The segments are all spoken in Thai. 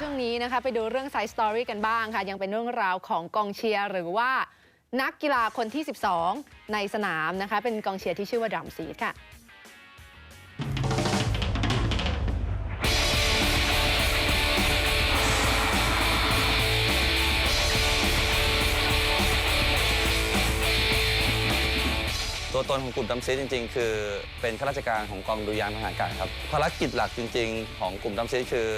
ช่วงนี้นะคะไปดูเรื่องไซส์สตอรี่กันบ้างค่ะ ยังเป็นเรื่องราวของกองเชียร์หรือว่านักกีฬาคนที่ 12 ในสนามนะคะ เป็นกองเชียร์ที่ชื่อว่าดัมซีดค่ะ ตัวตนของกลุ่มดำซีจริง ๆ คือเป็นข้าราชการของกองดุริยางค์ทหารอากาศครับภารกิจหลักจริง ๆ ของกลุ่มดำซีคือ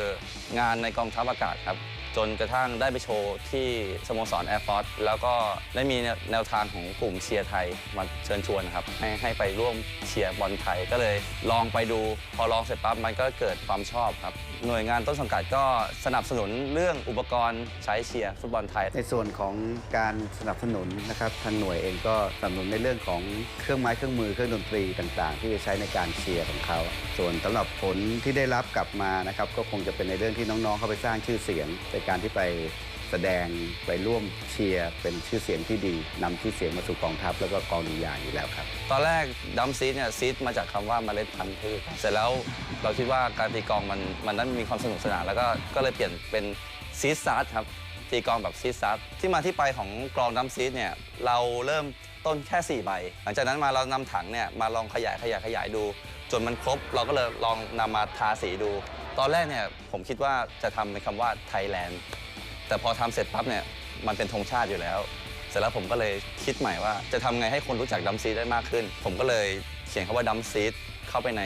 งานในกองทัพอากาศครับจนกระทั่งได้ไปโชว์ที่สโมสรแอร์ฟอร์สแล้วก็ได้มีแนวทางของกลุ่มเชียร์ไทยมาเชิญชวนครับให้ให้ไปร่วมเชียร์บอลไทยก็เลยลองไปดู พอลองเสร็จปั๊บมันก็เกิดความชอบครับ หน่วยงานต้นสังกัดก็สนับสนุนเรื่องอุปกรณ์ใช้เชียร์ฟุตบอลไทย ในส่วนของการสนับสนุนนะครับทางหน่วยเองก็สนับสนุนในเรื่องของเครื่องไม้เครื่องมือเครื่องดนตรีต่าง ๆ ที่จะใช้ในการเชียร์ของเขา ส่วนสำหรับผลที่ได้รับกลับมานะครับก็คงจะเป็นในเรื่องที่น้องๆ เขาไปสร้างชื่อเสียงการที่ไปแสดงไปร่วมเชียร์เป็นชื่อเสียงที่ดีนำชื่อเสียงมาสู่กองทัพแล้วก็กองดุริยางค์อยู่แล้วครับ ตอนแรกดัมซีดเนี่ยซีดมาจากคำว่าเมล็ดพันธุ์พืชเสร็จแล้วเราคิดว่าการตีกลองมันมันนั้นมีความสนุกสนานแล้วก็ก็เลยเปลี่ยนเป็นซีดซาร์ครับตีกลองแบบซีดซาร์ที่มาที่ไปของกลองดัมซีดเนี่ยเราเริ่มต้นแค่4ใบหลังจากนั้นมาเรานำถังเนี่ยมาลองขยายขยายขยายดู จนมันครบเราก็เลยลองนำมาทาสีดู ตอนแรกเนี่ยผมคิดว่าจะทำเป็นคำว่าไทยแลนด์แต่พอทำเสร็จปั๊บเนี่ยมันเป็นธงชาติอยู่แล้ว เสร็จแล้วผมก็เลยคิดใหม่ว่า จะทำไงให้คนรู้จักดัมซีดได้มากขึ้น ผมก็เลยเขียนคำว่าดัมซีดเข้าไปใน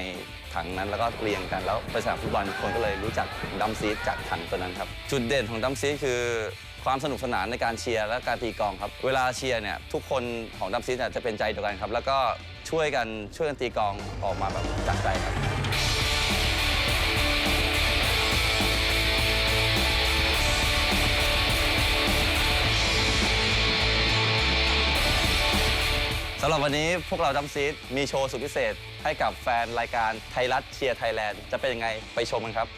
ถังนั้นแล้วก็เรียงกันแล้วไปสนามฟุตบอลคนก็เลยรู้จักดัมซีดจากถังตัวนั้นครับ จุดเด่นของดัมซีคือความสนุกสนานในการเชียร์และการตีกองครับ เวลาเชียร์เนี่ยทุกคนของดัมซีดจะเป็นใจเดียวกันครับ แล้วก็ช่วยกันช่วยกันตีกองออกมาแบบจากใจครับ สำหรับวันนี้พวกเราดัมซีดมีโชว์สุดพิเศษ ให้กับแฟนรายการไทยรัฐเชียร์ไทยแลนด์จะเป็นยังไงไปชมกันครับ